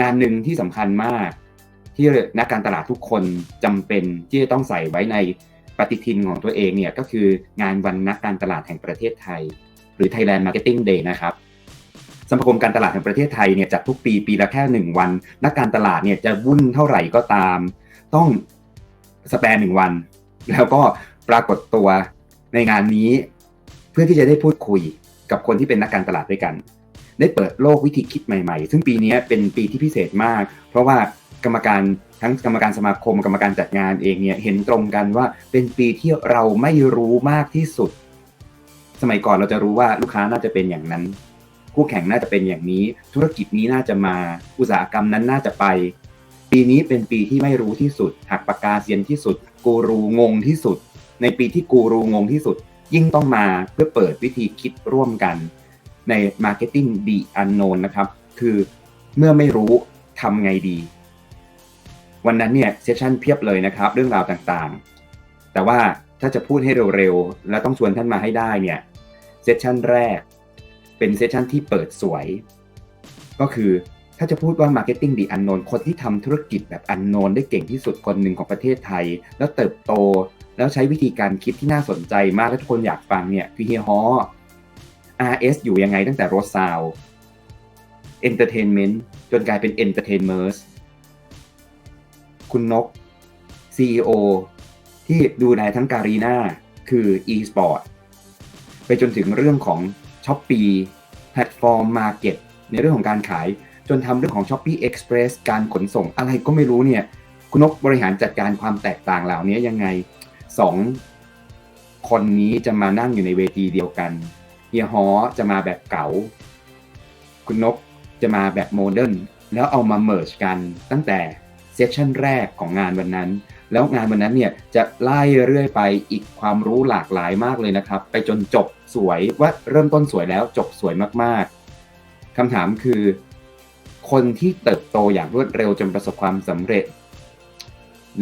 งานหนึ่งที่สำคัญมาก ที่นักการตลาดทุกคนจำเป็นที่จะต้องใส่ไว้ในปฏิทินของตัวเองเนี่ยก็คืองานวันนักการตลาดแห่งประเทศไทย หรือ Thailand Marketing Day นะครับสมาคมการตลาดแห่งประเทศไทยเนี่ยจัดทุกปีปีละแค่หนึ่งวัน นักการตลาดเนี่ยจะวุ่นเท่าไหร่ก็ตาม ต้องสแปนหนึ่งวัน แล้วก็ปรากฏตัวในงานนี้ เพื่อที่จะได้พูดคุยกับคนที่เป็นนักการตลาดด้วยกัน ได้เปิดโลกวิธีคิดใหม่ๆ ซึ่งปีนี้เป็นปีที่พิเศษมาก เพราะว่ากรรมการทั้งกรรมการสมาคมกรรมการจัดงานเองเนี่ยเห็นตรงกันว่าเป็นปีที่เราไม่รู้มากที่สุด สมัยก่อนเราจะรู้ว่าลูกค้าน่าจะเป็นอย่างนั้น คู่แข่งน่าจะเป็นอย่างนี้ ธุรกิจนี้น่าจะมาอุตสาหกรรมนั้นน่าจะไป ปีนี้เป็นปีที่ไม่รู้ที่สุด หักปากกาเซียนที่สุด กูรูงงที่สุด ในปีที่กูรูงงที่สุด ยิ่งต้องมาเพื่อเปิดวิธีคิดร่วมกัน ใน Marketing the Unknown นะครับ คือเมื่อไม่รู้ทำไงดี วันนั้นเนี่ยเซสชันเพียบเลยนะครับ เรื่องราวต่างๆ แต่ว่าถ้าจะพูดให้เร็วๆ แล้วต้องชวนท่านมาให้ได้เนี่ยเซสชันแรกเป็นเซสชันที่เปิดสวย ก็คือถ้าจะพูดว่า Marketing the Unknown คนที่ทำธุรกิจแบบ Unknown ได้เก่งที่สุดคนหนึ่งของประเทศไทย แล้วเติบโตแล้วใช้วิธีการคิดที่น่าสนใจมากและทุกคนอยากฟังเนี่ยคือเฮียฮอ RS อยู่ยังไงตั้งแต่รถซาว Entertainment จนกลายเป็น Entertainers คุณนก CEO ที่ดูแลทั้งการีนาคือ e-sport ไปจนถึงเรื่องของ s h o p e e แพลตฟอร์ม Market ในเรื่องของการขาย จนทำเรื่องของ s h o p e e Express การขนส่งอะไรก็ไม่รู้เนี่ย คุณนกบริหารจัดการความแตกต่างเหล่านี้ยังไงสองคนนี้จะมานั่งอยู่ในเวทีเดียวกัน ฮียฮอจะมาแบบเก๋าคุณนกจะมาแบบโมเดิร์นแล้วเอามาเมิร์จกันตั้งแต่เซสชั่นแรกของงานวันนั้น แล้วงานวันนั้นเนี่ยจะไล่เรื่อยไปอีกความรู้หลากหลายมากเลยนะครับ ไปจนจบสวยว่าเริ่มต้นสวยแล้วจบสวยมากๆคำถามคือ คนที่เติบโตอย่างรวดเร็วจนประสบความสำเร็จ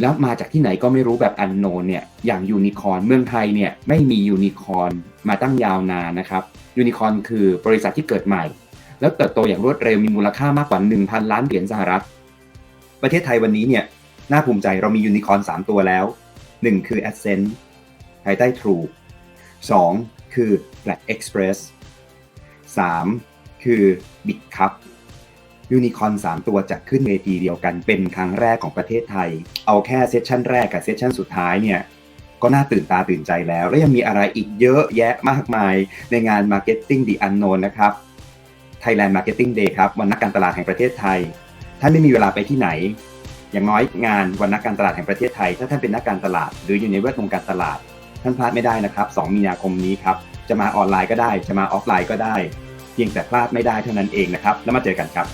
แล้วมาจากที่ไหนก็ไม่รู้แบบอันโนนเนี่ยอย่างยูนิคอนเมืองไทยเนี่ยไม่มียูนิคอนมาตั้งยาวนานนะครับยูนิคอนคือบริษัทที่เกิดใหม่ แล้วเติบโตอย่างรวดเร็วมีมูลค่ามากกว่า 1,000 ล้านเหรียญสหรัฐ ประเทศไทยวันนี้เนี่ยน่าภูมิใจเรามียูนิคอน3ตัวแล้ว 1 คือ Ascent ภายใต้ True 2 คือ Black Express 3 คือ Big Cup ยูนิคอน3ตัวจะขึ้นเวทีเดียวกันเป็นครั้งแรกของประเทศไทย เอาแค่เซสชันแรกกับเซสชันสุดท้ายเนี่ยก็น่าตื่นตาตื่นใจแล้ว และยังมีอะไรอีกเยอะแยะมากมายในงาน Marketing the Unknown นะครับ Thailand Marketing Day ครับวันนักการตลาดแห่งประเทศไทย ท่านไม่มีเวลาไปที่ไหน อย่างน้อยงานวันนักการตลาดแห่งประเทศไทย ถ้าท่านเป็นนักการตลาด หรืออยู่ในแวดวงการตลาด ท่านพลาดไม่ได้นะครับ 2 มีนาคมนี้ครับจะมาออนไลน์ก็ได้ จะมาออฟไลน์ก็ได้ เพียงแต่พลาดไม่ได้เท่านั้นเองนะครับ แล้วมาเจอกันครับ